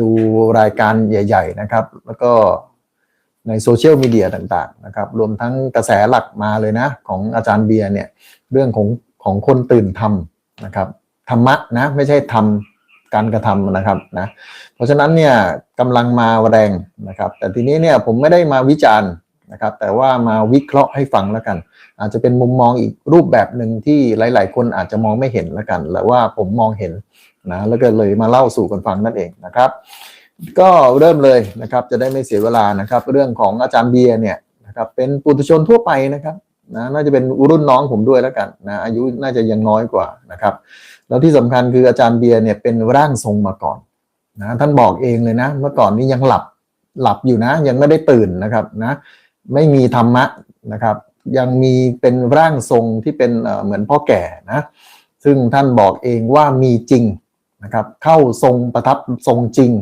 ดูรายการใหญ่ ๆ นะครับ แล้วก็ในโซเชียลมีเดียต่างๆนะครับ รวมทั้งกระแสหลักมาเลยนะ ของอาจารย์เบียร์เนี่ย เรื่องของของคนตื่นทำนะครับธรรมะนะไม่ใช่ทำการกระทำนะครับนะเพราะฉะนั้นเนี่ยกำลังมาแรงนะครับ แต่ทีนี้เนี่ยผมไม่ได้มาวิจารณ์นะครับแต่ว่ามาวิเคราะห์ให้ฟังแล้วกัน อาจจะเป็นมุมมองอีกรูปแบบหนึ่งที่หลาย ๆ คนอาจจะมองไม่เห็นแล้วกันแต่ว่าผมมองเห็น นะแล้วก็เลยมาเล่าสู่กันฟังนั่นเองนะครับ ก็เริ่มเลยนะครับจะได้ไม่เสียเวลานะครับ เรื่องของอาจารย์เบียร์เนี่ยนะครับเป็นปุถุชนทั่วไปนะครับนะน่าจะเป็นรุ่นน้องผมด้วยแล้วกันนะอายุน่าจะยังน้อยกว่านะครับ แล้วที่สำคัญคืออาจารย์เบียร์เนี่ยเป็นร่างทรงมาก่อนนะท่านบอกเองเลยนะ เมื่อก่อนนี้ยังหลับหลับอยู่นะ ยังไม่ได้ตื่นนะครับนะไม่มีธรรมะนะครับ ยังมีเป็นร่างทรงที่เป็นเหมือนพ่อแก่นะซึ่งท่านบอกเองว่ามีจริง นะครับเข้าทรงประทับทรงจริง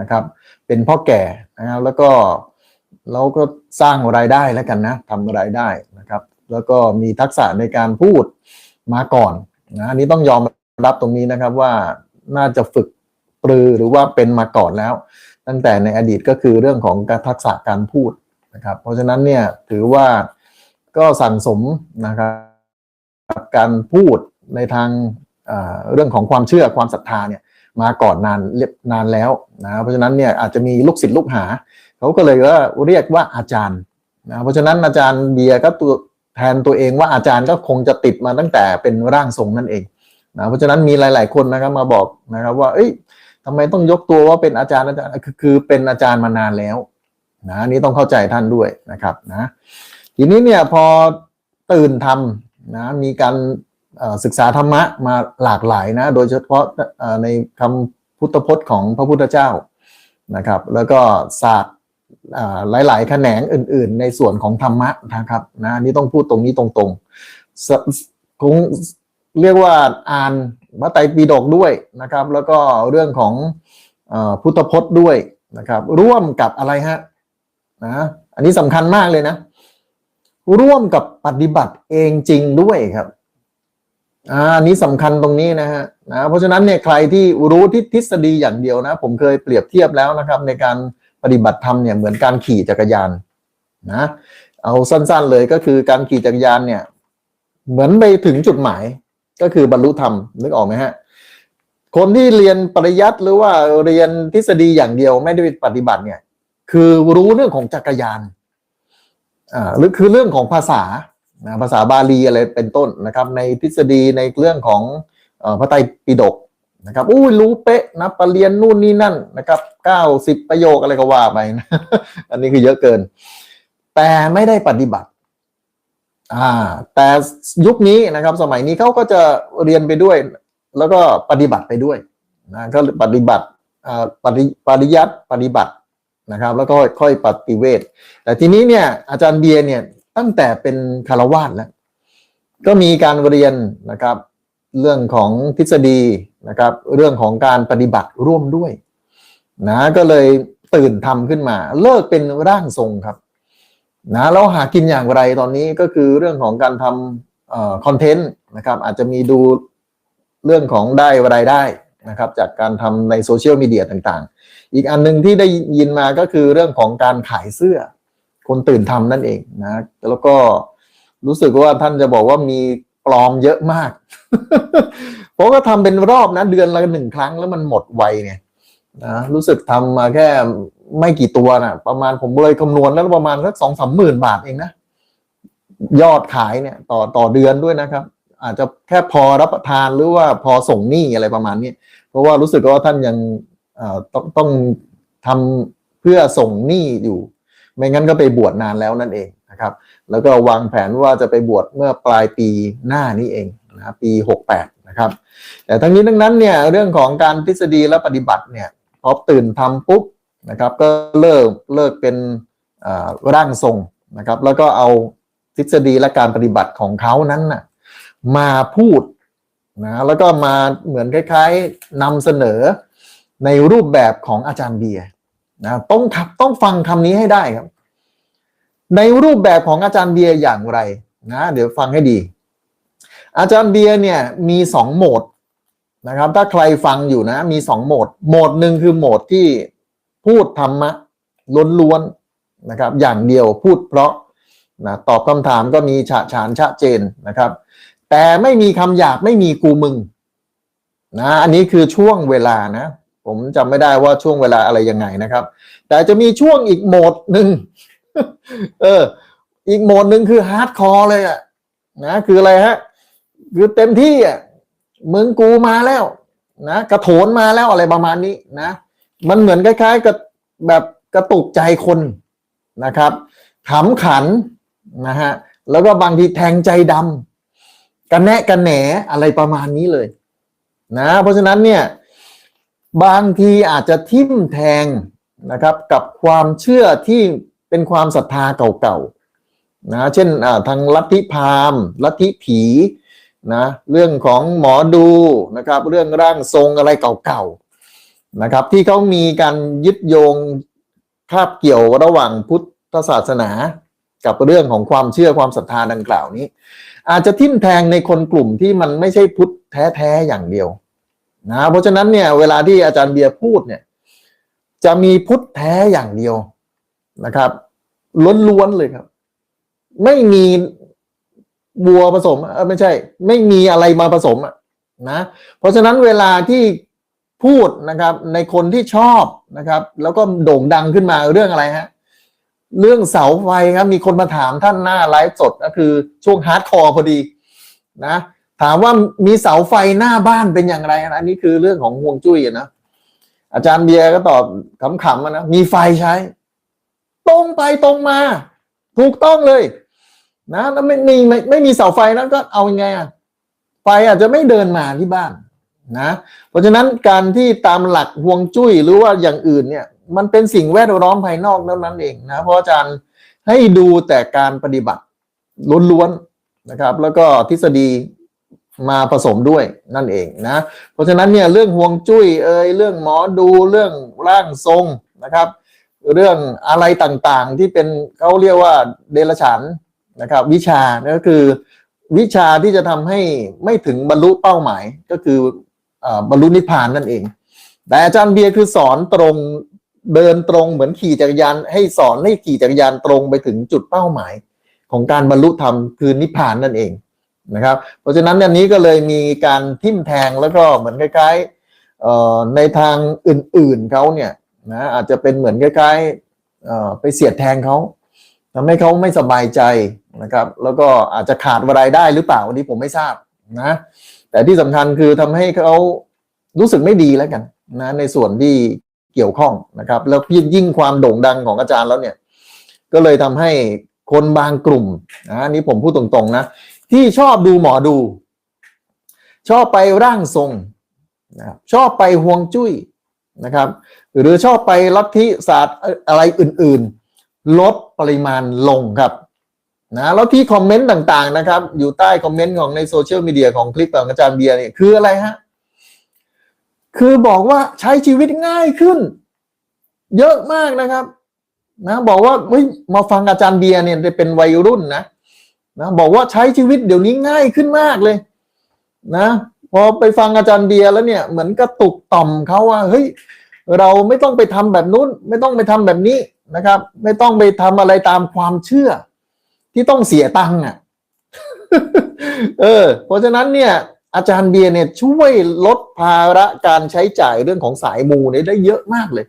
นะครับ เป็นพ่อแก่นะครับแล้วก็เราก็สร้างรายได้แล้วกันนะทำรายได้นะครับ แล้วก็มีทักษะในการพูดมาก่อนนะอันนี้ต้องยอมรับตรงนี้นะครับว่าน่าจะฝึกปรือหรือว่าเป็นมาก่อนแล้ว ตั้งแต่ในอดีตก็คือเรื่องของการทักษะการพูดนะครับ เพราะฉะนั้นเนี่ยถือว่าก็สั่งสมนะครับการพูดในทาง เรื่องของความเชื่อความศรัทธาเนี่ยมาก่อนนานเรียบนานแล้วนะเพราะฉะนั้นเนี่ยอาจจะมีลูกศิษย์ลูกหาเขาก็เลยว่าเรียกว่าอาจารย์นะเพราะฉะนั้นอาจารย์เบียร์ก็ตัวแทนตัวเองว่าอาจารย์ก็คงจะติดมาตั้งแต่เป็นร่างทรงนั่นเองนะเพราะฉะนั้นมีหลาย ๆคนนะครับมาบอกนะครับว่า เอ้ยทำไมต้องยกตัวว่าเป็นอาจารย์อาจารย์คือคือเป็นอาจารย์มานานแล้วนะนี้ต้องเข้าใจท่านด้วยนะครับนะทีนี้เนี่ยพอตื่นทำนะมีการ ศึกษาธรรมะมาหลากหลายนะ โดยเฉพาะในคำพุทธพจน์ของพระพุทธเจ้านะครับ แล้วก็ศาสตร์หลาย ๆ แขนงอื่น ๆ ในส่วนของธรรมะนะครับนะนี่ต้องพูดตรงนี้ตรงๆคงเรียกว่าอ่านพระไตรปิฎกด้วยนะครับ แล้วก็เรื่องของอพุทธพจน์ด้วยนะครับ ร่วมกับอะไรฮะนะอันนี้สำคัญมากเลยนะ ร่วมกับปฏิบัติเองจริงด้วยครับ อ่าอันนี้สำคัญตรงนี้นะฮะนะเพราะฉะนั้นเนี่ยใครที่รู้ที่ทฤษฎีอย่างเดียวนะ ผมเคยเปรียบเทียบแล้วนะครับ ในการปฏิบัติธรรมเนี่ยเหมือนการขี่จักรยานนะเอาสั้นๆเลยก็คือการขี่จักรยานเนี่ย เหมือนไปถึงจุดหมายก็คือบรรลุธรรมนึกออกไหมฮะคนที่เรียนปริยัติหรือว่าเรียนทฤษฎีอย่างเดียวไม่ได้ปฏิบัติเนี่ย คือรู้เรื่องของจักรยานอ่าหรือคือเรื่องของภาษา นะภาษาบาลีอะไรเป็นต้นนะครับ ในทฤษฎีในเรื่องของพระไตรปิฎกนะครับอุ้รู้เป๊ะนะปรริญญานู่นนี่นั่นนะครับเก้าสิบประโยคอะไรก็ว่าไปนะอันนี้คือเยอะเกิน แต่ไม่ได้ปฏิบัติอ่าแต่ยุคนี้นะครับสมัยนี้เขาก็จะเรียนไปด้วย แล้วก็ปฏิบัติไปด้วยนะก็ปฏิบัติอ่าปฏิปริยัติปฏิบัตินะครับ แล้วก็ค่อยปฏิเวทแต่ทีนี้เนี่ยอาจารย์เบียร์เนี่ย ตั้งแต่เป็นคารวาสแล้วก็มีการเรียนนะครับ เรื่องของทฤษฎีนะครับ เรื่องของการปฏิบัติร่วมด้วยนะก็เลยตื่นทำขึ้นมา เลิกเป็นร่างทรงครับนะแล้วหากินอย่างไรตอนนี้ก็คือเรื่องของการทำคอนเทนต์นะครับ อาจจะมีดูเรื่องของได้รายได้นะครับ จากการทำในโซเชียลมีเดียต่างๆ อีกอันหนึงที่ได้ยินมาก็คือเรื่องของการขายเสื้อ คนตื่นทำนั่นเองนะแล้วก็รู้สึกว่าท่านจะบอกว่ามีปลอมเยอะมาก เพราะก็ทำเป็นรอบนะเดือนละหนึ่งครั้งแล้วมันหมดไวเนี่ยนะรู้สึกทำมาแค่ไม่กี่ตัวนะประมาณผมเลยคำนวณแล้วประมาณสักสองสามหมื่นบาทเองนะ ยอดขายเนี่ย ต่อต่อเดือนด้วยนะครับ อาจจะแค่พอรับประทานหรือว่าพอส่งหนี้อะไรประมาณนี้เพราะว่ารู้สึกว่าท่านยังเอ่อต้องต้องทำเพื่อส่งหนี้อยู่ ไม่งั้นก็ไปบวชนานแล้วนั่นเองนะครับ แล้วก็วางแผนว่าจะไปบวชเมื่อปลายปีหน้านี้เองนะปี 68 นะครับ แต่ทั้งนี้ทั้งนั้นเนี่ยเรื่องของการทฤษฎีและปฏิบัติเนี่ยพอตื่นทำปุ๊บนะครับ ก็เลิกเลิกเป็นร่างทรงนะครับ แล้วก็เอาทฤษฎีและการปฏิบัติของเขานั้นน่ะมาพูดนะแล้วก็มาเหมือนคล้ายๆนำเสนอในรูปแบบของอาจารย์เบียร์ นะต้องทับต้องฟังคำนี้ให้ได้ครับ ในรูปแบบของอาจารย์เบียร์อย่างไรนะเดี๋ยวฟังให้ดี อาจารย์เบียร์เนี่ยมีสองโหมดนะครับ ถ้าใครฟังอยู่นะมีสองโหมด โหมดหนึ่งคือโหมดที่พูดธรรมะล้วนๆนะครับ อย่างเดียวพูดเพราะนะตอบคำถามก็มีฉะฉานชะเจนนะครับ แต่ไม่มีคำหยาบไม่มีกูมึงนะอันนี้คือช่วงเวลานะ ผมจำไม่ได้ว่าช่วงเวลาอะไรยังไงนะครับ แต่จะมีช่วงอีกโหมดหนึ่งเออ อีกโหมดหนึ่งคือฮาร์ดคอร์เลยอะนะคืออะไรฮะ คือเต็มที่อะมึงกูมาแล้วนะกระโถนมาแล้วอะไรประมาณนี้นะ มันเหมือนคล้ายๆกับแบบกระตุกใจคนนะครับขำขันนะฮะแล้วก็บางทีแทงใจดำกันแนะกันแหนอะไรประมาณนี้เลย นะ เพราะฉะนั้นเนี่ย บางทีอาจจะทิ่มแทงนะครับกับความเชื่อที่เป็นความศรัทธาเก่าๆนะเช่นทางลัทธิพราหมณ์ลัทธิผีนะเรื่องของหมอดูนะครับเรื่องร่างทรงอะไรเก่าๆนะครับที่เขามีการยึดโยงคาบเกี่ยวระหว่างพุทธศาสนากับเรื่องของความเชื่อความศรัทธาดังกล่าวนี้ อาจจะทิ่มแทงในคนกลุ่มที่มันไม่ใช่พุทธแท้ๆอย่างเดียว นะเพราะฉะนั้นเนี่ยเวลาที่อาจารย์เบียร์พูดเนี่ย จะมีพุทธแท้อย่างเดียวนะครับล้วนๆเลยครับ ไม่มีบัวผสมเออไม่ใช่ ไม่มีอะไรมาผสมอะนะเพราะฉะนั้นเวลาที่พูดนะครับ ในคนที่ชอบนะครับ แล้วก็โด่งดังขึ้นมาเรื่องอะไรฮะเรื่องเสาไฟครับมีคนมาถามท่านหน้าไลฟ์สดก็คือช่วงฮาร์ดคอร์พอดีนะ ถามว่ามีเสาไฟหน้าบ้านเป็นอย่างไรอันนี้คือเรื่องของห่วงจุ้ยนะอาจารย์เบียร์ก็ตอบขำๆนะมีไฟใช้ ตรงไปตรงมา ถูกต้องเลย นะแล้วไม่มีไม่ไม่มีเสาไฟนั้นก็เอายังไงอะไฟอาจจะไม่เดินมาที่บ้านนะ เพราะฉะนั้นการที่ตามหลักห่วงจุ้ยหรือว่าอย่างอื่นเนี่ย มันเป็นสิ่งแวดล้อมภายนอกเท่านั้นเองนะเพราะอาจารย์ให้ดูแต่การปฏิบัติล้วนๆนะครับ แล้วก็ทฤษฎี มาผสมด้วยนั่นเองนะ เพราะฉะนั้นเนี่ยเรื่องห่วงจุ้ยเอ่ยเรื่องหมอดูเรื่องร่างทรงนะครับ เรื่องอะไรต่างๆที่เป็นเขาเรียกว่าเดรัจฉานนะครับ วิชานั่นก็คือ วิชาที่จะทำให้ไม่ถึงบรรลุเป้าหมายก็คืออบรรลุนิพพานนั่นเอง แต่อาจารย์เบียร์คือสอนตรงเดินตรงเหมือนขี่จักรยาน ให้สอนให้ขี่จักรยานตรงไปถึงจุดเป้าหมาย ของการบรรลุธรรมคือนิพพานนั่นเอง นะครับ เพราะฉะนั้นอันนี้ก็เลยมีการทิ่มแทงแล้วก็เหมือนคล้ายๆในทางอื่นๆเขาเนี่ยนะอาจจะเป็นเหมือนคล้ายๆไปเสียดแทงเขาทำให้เขาไม่สบายใจนะครับ แล้วก็อาจจะขาดรายได้หรือเปล่าอันนี้ผมไม่ทราบนะแต่ที่สำคัญคือทำให้เขารู้สึกไม่ดีแล้วกันนะในส่วนที่เกี่ยวข้องนะครับ แล้วยิ่งความโด่งดังของอาจารย์แล้วเนี่ย ก็เลยทำให้คนบางกลุ่มนะนนี้ผมพูดตรงๆนะ ที่ชอบดูหมอดู ชอบไปร่างทรงนะครับชอบไปห่วงจุ้ยนะครับ หรือชอบไปลัทธิศาสตร์อะไรอื่นๆ ลดปริมาณลงครับนะแล้วที่คอมเมนต์ต่างๆนะครับ อยู่ใต้คอมเมนต์ของในโซเชียลมีเดียของคลิปของอาจารย์เบียร์เนี่ยคืออะไรฮะ คือบอกว่าใช้ชีวิตง่ายขึ้น เยอะมากนะครับ นะ บอกว่าเฮ้ยมาฟังอาจารย์เบียร์เนี่ยเป็นวัยรุ่นนะ นะบอกว่าใช้ชีวิตเดี๋ยวนี้ง่ายขึ้นมากเลย นะ พอไปฟังอาจารย์เบียร์แล้วเนี่ย เหมือนกระตุกต่อมเขาว่าเฮ้ยเราไม่ต้องไปทำแบบนู้น ไม่ต้องไปทำแบบนี้นะครับ ไม่ต้องไปทำอะไรตามความเชื่อ ที่ต้องเสียตังค์อะเออ เพราะฉะนั้นเนี่ย อาจารย์เบียร์เนี่ยช่วยลดภาระการใช้จ่ายเรื่องของสายมูเนี่ยได้เยอะมากเลย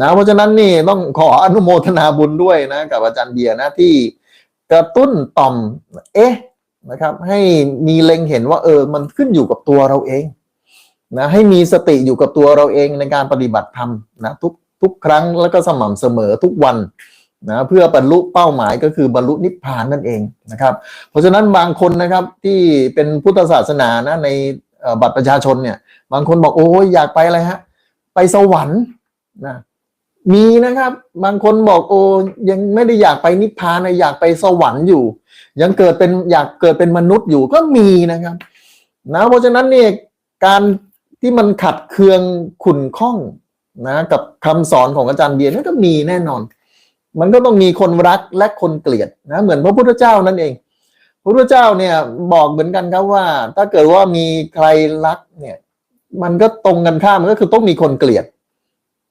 นะเพราะฉะนั้นนี่ต้องขออนุโมทนาบุญด้วยนะ กับอาจารย์เบียร์นะที่ กระตุ้นต่อม เอ๊ะนะครับ ให้มีเล็งเห็นว่าเออมันขึ้นอยู่กับตัวเราเองนะให้มีสติอยู่กับตัวเราเองในการปฏิบัติธรรมนะทุกทุกครั้งแล้วก็สม่ำเสมอทุกวันนะเพื่อบรรลุเป้าหมายก็คือบรรลุนิพพานนั่นเองนะครับ เพราะฉะนั้นบางคนนะครับที่เป็นพุทธศาสนานะในบัตรประชาชนเนี่ย บางคนบอกโอ้ยอยากไปอะไรฮะ ไปสวรรค์นะ มีนะครับ บางคนบอกโอ้ยังไม่ได้อยากไปนิพพานนะอยากไปสวรรค์อยู่ ยังเกิดเป็นอยากเกิดเป็นมนุษย์อยู่ก็มีนะครับ นะเพราะฉะนั้นเนี่ยการที่มันขัดเคืองขุ่นข้องนะกับคำสอนของอาจารย์เบียร์นั่นก็มีแน่นอน มันก็ต้องมีคนรักและคนเกลียดนะเหมือนพระพุทธเจ้านั่นเอง พระพุทธเจ้าเนี่ยบอกเหมือนกันครับว่า ถ้าเกิดว่ามีใครรักเนี่ย มันก็ตรงกันข้ามมันก็คือต้องมีคนเกลียด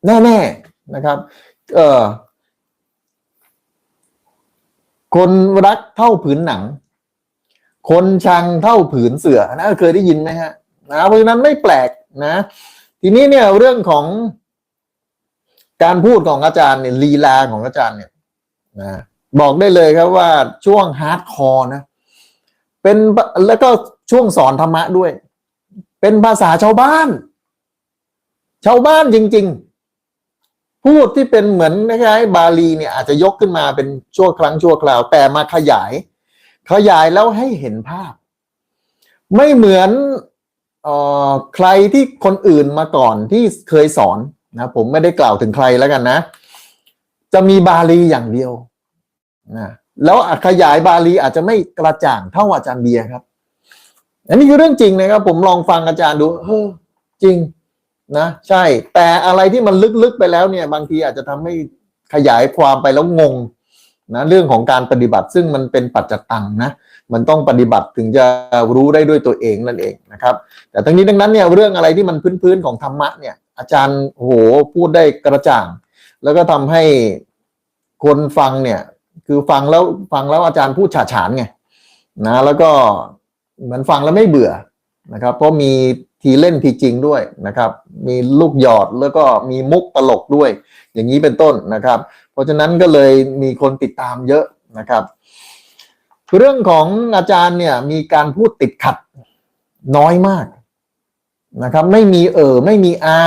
แน่ๆ นะครับ เออคนรักเท่าผืนหนัง คนชังเท่าผืนเสือนะเคยได้ยินไหมฮะนะเพราะฉะนั้นไม่แปลกนะ ทีนี้เนี่ยเรื่องของการพูดของอาจารย์เนี่ยลีลาของอาจารย์เนี่ยนะบอกได้เลยครับว่าช่วงฮาร์ดคอร์นะ เป็นแล้วก็ช่วงสอนธรรมะด้วย เป็นภาษาชาวบ้าน ชาวบ้านจริง ๆ พูดที่เป็นเหมือนคล้ายบาลีเนี่ยอาจจะยกขึ้นมาเป็นชั่วครั้งชั่วคราว แต่มาขยาย ขยายแล้วให้เห็นภาพ ไม่เหมือนออใครที่คนอื่นมาก่อนที่เคยสอนนะผมไม่ได้กล่าวถึงใครแล้วกันนะ จะมีบาลีอย่างเดียวนะแล้วขยายบาลีอาจจะไม่กระจ่างเท่าอาจารย์เบียร์ครับ อันนี้คือเรื่องจริงนะครับ ผมลองฟังอาจารย์ดูเออจริง นะใช่ แต่อะไรที่มันลึกๆไปแล้วเนี่ย บางทีอาจจะทำให้ขยายความไปแล้วงงนะเรื่องของการปฏิบัติซึ่งมันเป็นปัจจตังนะมันต้องปฏิบัติถึงจะรู้ได้ด้วยตัวเองนั่นเองนะครับ แต่ทั้งนี้ทั้งนั้นเนี่ยเรื่องอะไรที่มันพื้นๆของธรรมะเนี่ย อาจารย์โหพูดได้กระจ่าง แล้วก็ทำให้คนฟังเนี่ย คือฟังแล้วฟังแล้วอาจารย์พูดฉาฉานไงนะแล้วก็เหมือนฟังแล้วไม่เบื่อนะครับ เพราะมี ทีเล่นทีจริงด้วยนะครับ มีลูกหยอดแล้วก็มีมุกตลกด้วย อย่างนี้เป็นต้นนะครับ เพราะฉะนั้นก็เลยมีคนติดตามเยอะนะครับ เรื่องของอาจารย์เนี่ยมีการพูดติดขัดน้อยมากนะครับ ไม่มีเออไม่มีอา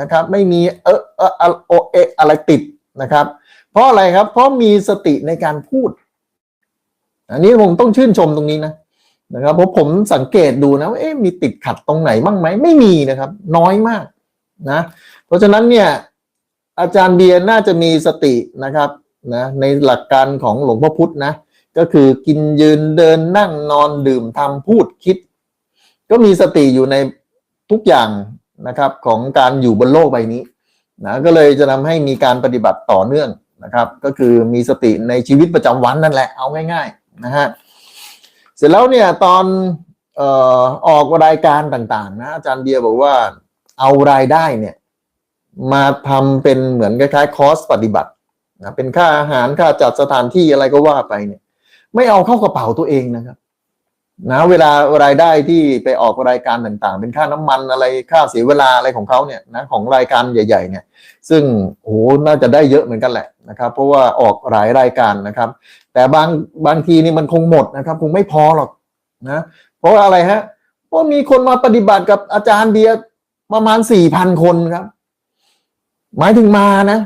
นะครับ ไม่มีเออเออโอเออะไรติดนะครับ เพราะอะไรครับ เพราะมีสติในการพูด อันนี้ผมต้องชื่นชมตรงนี้นะ นะครับเพราะผมสังเกตดูนะว่าเอ๊ะมีติดขัดตรงไหนบ้างไหมไม่มีนะครับ น้อยมากนะเพราะฉะนั้นเนี่ยอาจารย์เบียร์น่าจะมีสตินะครับนะในหลักการของหลวงพ่อพุธนะก็คือกินยืนเดินนั่งนอนดื่มทำพูดคิด ก็มีสติอยู่ในทุกอย่างนะครับของการอยู่บนโลกใบนี้นะก็เลยจะทำให้มีการปฏิบัติต่อเนื่องนะครับ ก็คือมีสติในชีวิตประจำวันนั่นแหละเอาง่ายๆนะฮะ เสร็จแล้วเนี่ยตอนเอ่อออกรายการต่างๆ นะอาจารย์เบียร์บอกว่าเอารายได้เนี่ย มาทำเป็นเหมือนคล้ายๆคอสปฏิบัตินะเป็นค่าอาหารค่าจัดสถานที่อะไรก็ว่าไปเนี่ย ไม่เอาเข้ากระเป๋าตัวเองนะครับ นะเวลารายได้ที่ไปออกรายการต่างๆ เป็นค่าน้ำมันอะไรค่าเสียเวลาอะไรของเขาเนี่ยนะของรายการใหญ่ๆเนี่ยซึ่งโอ้โหน่าจะได้เยอะเหมือนกันแหละนะครับเพราะว่าออกหลายรายการนะครับ แต่บางบางทีนี่มันคงหมดนะครับ คงไม่พอหรอกนะเพราะอะไรฮะเพราะมีคนมาปฏิบัติกับอาจารย์เบียร์ประมาณสี่พันคนครับ หมายถึงมานะ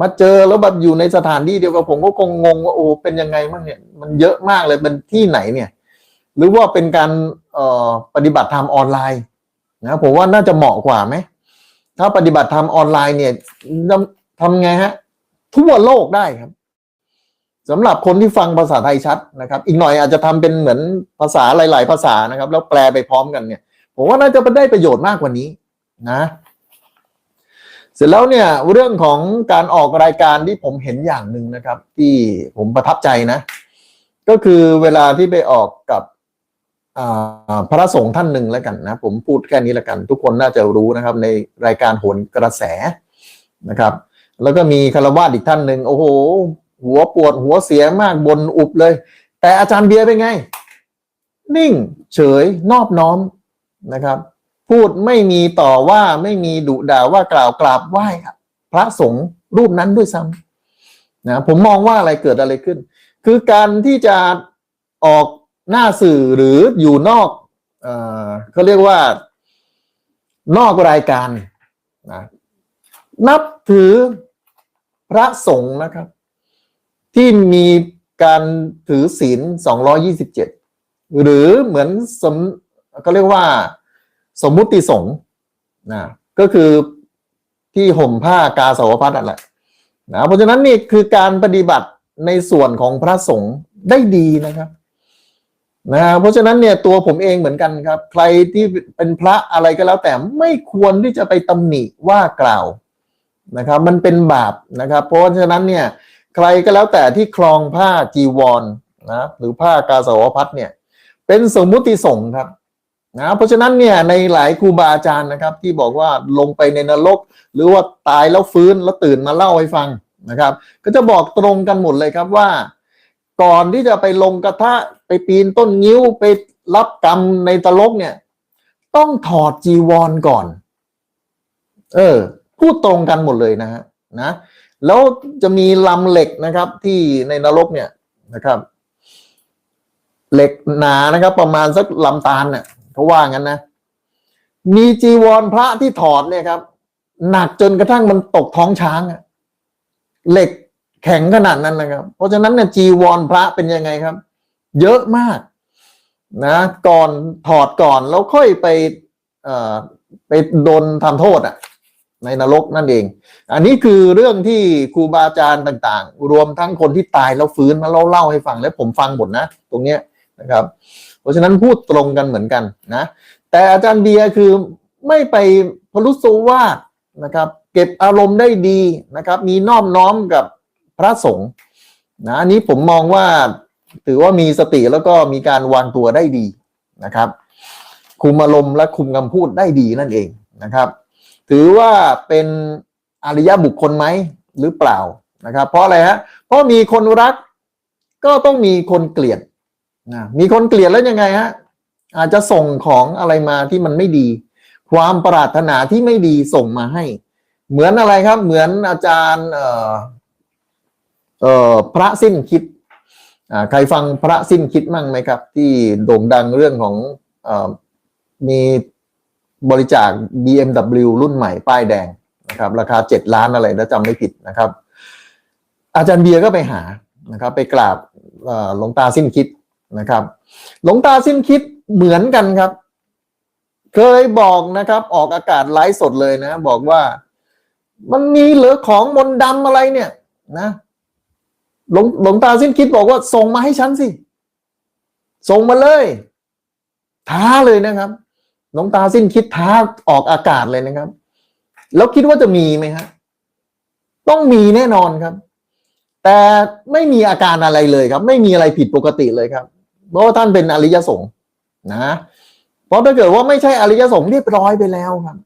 มาเจอแล้วแบบอยู่ในสถานที่เดียวกับผมก็คงงงว่าโอ้เป็นยังไงบ้างเนี่ยมันเยอะมากเลยเป็นที่ไหนเนี่ย หรือว่าเป็นการปฏิบัติธรรมออนไลน์นะผมว่าน่าจะเหมาะกว่าไหมถ้าปฏิบัติธรรมออนไลน์เนี่ยทำไงฮะ ทั่วโลกได้ครับสำหรับคนที่ฟังภาษาไทยชัดนะครับ อีกหน่อยอาจจะทำเป็นเหมือนภาษาหลาย ๆ ภาษานะครับ แล้วแปลไปพร้อมกันเนี่ย ผมว่าน่าจะได้ประโยชน์มากกว่านี้นะ เสร็จแล้วเนี่ยเรื่องของการออกรายการที่ผมเห็นอย่างหนึ่งนะครับ ที่ผมประทับใจนะ ก็คือเวลาที่ไปออกกับ พระสงฆ์ท่านหนึ่งแล้วกันนะผมพูดแค่นี้แล้วกัน ทุกคนน่าจะรู้นะครับในรายการโหนกระแสนะครับ แล้วก็มีคารวาสอีกท่านหนึ่งโอ้โห หัวปวดหัวเสียมากบนอุบเลย แต่อาจารย์เบียร์เป็นไง นิ่งเฉยนอบน้อมนะครับ พูดไม่มีต่อว่าไม่มีดุด่าว่ากล่าวกราบไหว้พระสงฆ์รูปนั้นด้วยซ้ำนะผมมองว่าอะไรเกิดอะไรขึ้น คือการที่จะออก หน้าสื่อหรืออยู่นอกเออเขาเรียกว่า นอกรายการนะนับถือพระสงฆ์นะครับ ที่มีการถือศีล227หรือเหมือนสมเขาเรียกว่า สมมุติสงฆ์นะก็คือที่ห่มผ้ากาสาวพัดนั่นแหละนะเพราะฉะนั้นนี่คือการปฏิบัติในส่วนของพระสงฆ์ได้ดีนะครับ นะเพราะฉะนั้นเนี่ยตัวผมเองเหมือนกันครับ ใครที่เป็นพระอะไรก็แล้วแต่ไม่ควรที่จะไปตำหนิว่ากล่าวนะครับ มันเป็นบาปนะครับ เพราะฉะนั้นเนี่ยใครก็แล้วแต่ที่คลองผ้าจีวรนะหรือผ้ากาสาวพัดเนี่ยเป็นสมมุติสงฆ์ครับนะเพราะฉะนั้นเนี่ยในหลายครูบาอาจารย์นะครับ ที่บอกว่าลงไปในนรก หรือว่าตายแล้วฟื้นแล้วตื่นมาเล่าให้ฟังนะครับ ก็จะบอกตรงกันหมดเลยครับว่า ก่อนที่จะไปลงกระทะไปปีนต้นงิ้วไปรับกรรมในตลกเนี่ย ต้องถอดจีวรก่อน เออ พูดตรงกันหมดเลยนะฮะนะแล้วจะมีลำเหล็กนะครับ ที่ในนรกเนี่ยนะครับ เหล็กหนานะครับ ประมาณสักลำตาลเนี่ยเขาว่างั้นนะ มีจีวรพระที่ถอดเนี่ยครับ หนักจนกระทั่งมันตกท้องช้างอะเหล็ก แข็งขนาดนั้นนะครับ เพราะฉะนั้นเนี่ยจีวรพระเป็นยังไงครับ เยอะมากนะก่อนถอดก่อนแล้วค่อยไปเอ่อไปโดนทำโทษอะในนรกนั่นเอง อันนี้คือเรื่องที่ครูบาอาจารย์ต่างๆ รวมทั้งคนที่ตายแล้วฟื้นมาเล่าเล่าให้ฟังและผมฟังหมดนะ ตรงเนี้ยนะครับ เพราะฉะนั้นพูดตรงกันเหมือนกันนะ แต่อาจารย์เบียร์คือไม่ไปพลุสวาสนะครับ เก็บอารมณ์ได้ดีนะครับ มีน้อมน้อมกับ พระสงฆ์นะอันนี้ผมมองว่าถือว่ามีสติแล้วก็มีการวางตัวได้ดีนะครับ คุมอารมณ์และคุมคำพูดได้ดีนั่นเองนะครับ ถือว่าเป็นอริยบุคคลไหมหรือเปล่านะครับ เพราะอะไรฮะเพราะมีคนรักก็ต้องมีคนเกลียดนะมีคนเกลียดแล้วยังไงฮะอาจจะส่งของอะไรมาที่มันไม่ดี ความปรารถนาที่ไม่ดีส่งมาให้ เหมือนอะไรครับ เหมือนอาจารย์ เอ่อพระสิ้นคิดอ่าใครฟังพระสิ้นคิดมั่งไหมครับ ที่โด่งดังเรื่องของเอ่อมีบริจาค BMW รุ่นใหม่ป้ายแดงนะครับ ราคาเจ็ดล้านอะไรถ้าจำไม่ผิดนะครับ อาจารย์เบียร์ก็ไปหานะครับ ไปกราบเอ่อหลวงตาสิ้นคิดนะครับหลวงตาสิ้นคิดเหมือนกันครับ เคยบอกนะครับ ออกอากาศไลฟ์สดเลยนะ บอกว่า มันมีเหลือของมนต์ดำอะไรเนี่ย นะ หลวงหลวงตาสิ้นคิดบอกว่าส่งมาให้ฉันสิ ส่งมาเลย ท้าเลยนะครับหลวงตาสิ้นคิดท้าออกอากาศเลยนะครับ แล้วคิดว่าจะมีไหมฮะต้องมีแน่นอนครับ แต่ไม่มีอาการอะไรเลยครับ ไม่มีอะไรผิดปกติเลยครับ เพราะว่าท่านเป็นอริยสงฆ์นะ เพราะถ้าเกิดว่าไม่ใช่อริยสงฆ์เรียบร้อยไปแล้วครับ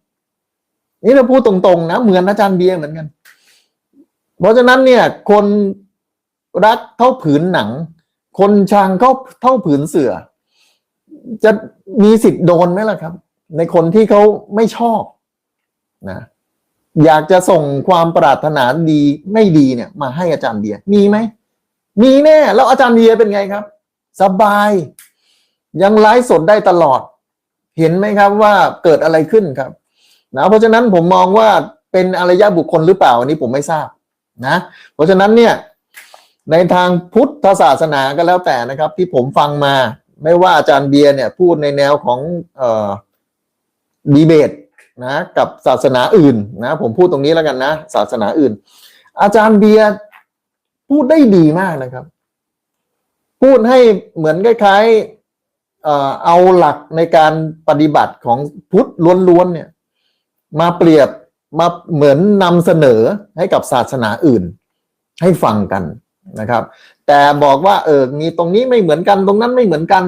นี่เราพูดตรงๆนะ เหมือนอาจารย์เบียร์เหมือนกัน เพราะฉะนั้นเนี่ย คน รักเท่าผืนหนัง คนชังเขาเท่าผืนเสือ จะมีสิทธิ์โดนไหมล่ะครับ ในคนที่เขาไม่ชอบนะอยากจะส่งความปรารถนาดีไม่ดีเนี่ย มาให้อาจารย์เบียร์มีไหมมีแน่ แล้วอาจารย์เบียร์เป็นไงครับ สบาย ยังไลฟ์สดได้ตลอด เห็นไหมครับว่าเกิดอะไรขึ้นครับนะเพราะฉะนั้นผมมองว่าเป็นอารยบุคคลหรือเปล่าอันนี้ผมไม่ทราบนะ เพราะฉะนั้นเนี่ย ในทางพุทธศาสนาก็แล้วแต่นะครับ ที่ผมฟังมา ไม่ว่าอาจารย์เบียร์เนี่ยพูดในแนวของเอ่อดีเบตนะกับศาสนาอื่นนะผมพูดตรงนี้แล้วกันนะ ศาสนาอื่น อาจารย์เบียร์พูดได้ดีมากนะครับ พูดให้เหมือนคล้ายๆเอ่อเอาหลักในการปฏิบัติของพุทธล้วนๆเนี่ยมาเปรียบมาเหมือนนำเสนอให้กับศาสนาอื่น ให้ฟังกัน นะครับ แต่บอกว่าเออมีตรงนี้ไม่เหมือนกันตรงนั้นไม่เหมือนกัน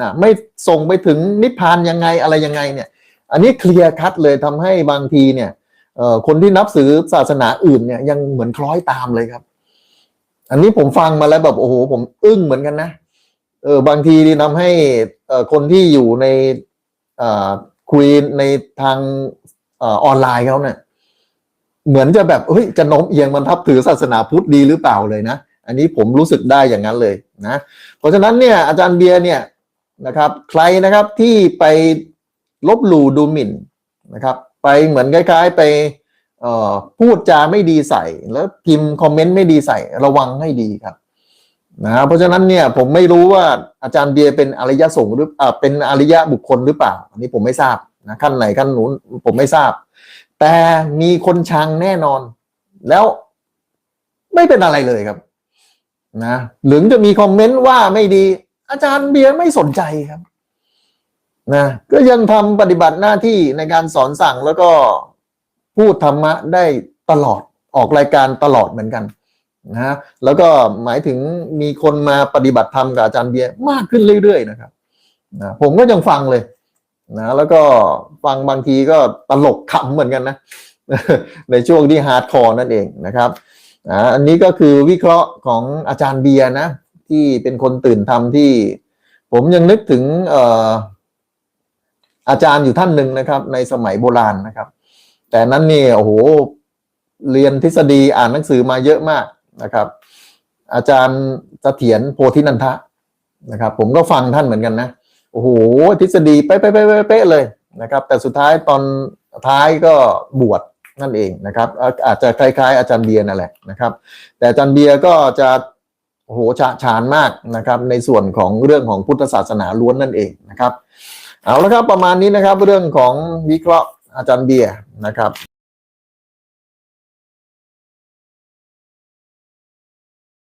นะไม่ส่งไปถึงนิพพานยังไงอะไรยังไงเนี่ย อันนี้เคลียร์คัดเลยทำให้บางทีเนี่ยเอ่อคนที่นับถือศาสนาอื่นเนี่ยยังเหมือนคล้อยตามเลยครับ อันนี้ผมฟังมาแล้วแบบโอ้โหผมอึ้งเหมือนกันนะเออบางทีนี่ทำให้เอ่อคนที่อยู่ในเอ่อคุยในทางเอ่อออนไลน์เขาเนี่ยเหมือนจะแบบเฮ้ยจะโน้มเอียงมันทับถือศาสนาพุทธดีหรือเปล่าเลยนะ อันนี้ผมรู้สึกได้อย่างนั้นเลยนะเพราะฉะนั้นเนี่ยอาจารย์เบียร์เนี่ยนะครับใครนะครับที่ไปลบหลู่ดูหมิ่นนะครับไปเหมือนคล้ายๆ ไปพูดจาไม่ดีใส่ แล้วพิมพ์คอมเมนต์ไม่ดีใส่ระวังให้ดีครับนะเพราะฉะนั้นเนี่ยผมไม่รู้ว่าอาจารย์เบียร์เป็นอริยสงฆ์หรืออเป็นอริยะบุคคลหรือเปล่า อันนี้ผมไม่ทราบนะขั้นไหนขั้นนู้นผมไม่ทราบ แต่มีคนชังแน่นอน แล้วไม่เป็นอะไรเลยครับ นะหรือจะมีคอมเมนต์ว่าไม่ดี อาจารย์เบียร์ไม่สนใจครับนะก็ยังทำปฏิบัติหน้าที่ในการสอนสั่งแล้วก็พูดธรรมะได้ตลอดออกรายการตลอดเหมือนกันนะแล้วก็หมายถึงมีคนมาปฏิบัติธรรมกับอาจารย์เบียร์มากขึ้นเรื่อยๆนะครับนะผมก็ยังฟังเลยนะแล้วก็ฟังบางทีก็ตลกขำเหมือนกันนะในช่วงที่ฮาร์ดคอร์นั่นเองนะครับ อันนี้ก็คือวิเคราะห์ของอาจารย์เบียร์นะ ที่เป็นคนตื่นทำที่ ผมยังนึกถึงอาจารย์อยู่ท่านหนึ่งนะครับ ในสมัยโบราณนะครับ แต่นั้นนี่โอ้โหเรียนทฤษฎีอ่านหนังสือมาเยอะมากนะครับ อาจารย์เสถียรโพธินันทะนะครับ ผมก็ฟังท่านเหมือนกันนะโอ้โหทฤษฎีเป๊ะๆเลยนะครับ แต่สุดท้ายตอนท้ายก็บวช นั่นเองนะครับอาจจะคล้ายๆ อาจารย์เบียร์นั่นแหละนะครับ แต่อาจารย์เบียร์ก็จะโหชะชานมากนะครับในส่วนของเรื่องของพุทธศาสนาล้วนนั่นเองนะครับ เอาละครับประมาณนี้นะครับเรื่องของวิเคราะห์อาจารย์เบียร์นะครับ